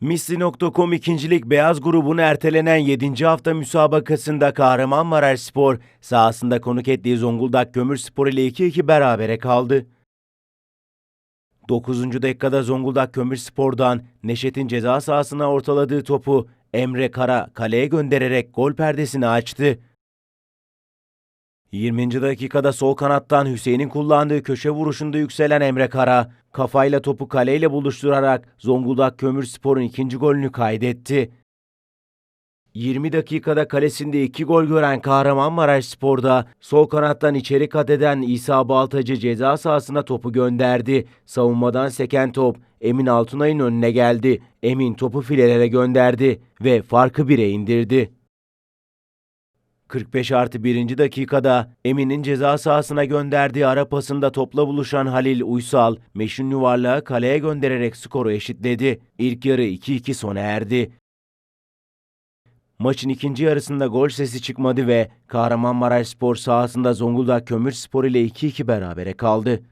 Misli.com ikincilik beyaz grubun ertelenen 7. hafta müsabakasında Kahramanmaraş Spor sahasında konuk ettiği Zonguldak Kömürspor ile 2-2 berabere kaldı. 9. dakikada Zonguldak Kömürspor'dan Neşet'in ceza sahasına ortaladığı topu Emre Kara kaleye göndererek gol perdesini açtı. 20. dakikada sol kanattan Hüseyin'in kullandığı köşe vuruşunda yükselen Emre Kara, kafayla topu kaleyle buluşturarak Zonguldak Kömürspor'un ikinci golünü kaydetti. 20 dakikada kalesinde iki gol gören Kahramanmaraş Spor'da sol kanattan içeri kat eden İsa Baltacı ceza sahasına topu gönderdi. Savunmadan seken top Emin Altunay'ın önüne geldi. Emin topu filelere gönderdi ve farkı 1'e indirdi. 45 artı 1. dakikada Emin'in ceza sahasına gönderdiği ara pasında topla buluşan Halil Uysal, meşhur yuvarlağı kaleye göndererek skoru eşitledi. İlk yarı 2-2 sona erdi. Maçın ikinci yarısında gol sesi çıkmadı ve Kahramanmaraş Spor sahasında Zonguldak Kömürspor ile 2-2 berabere kaldı.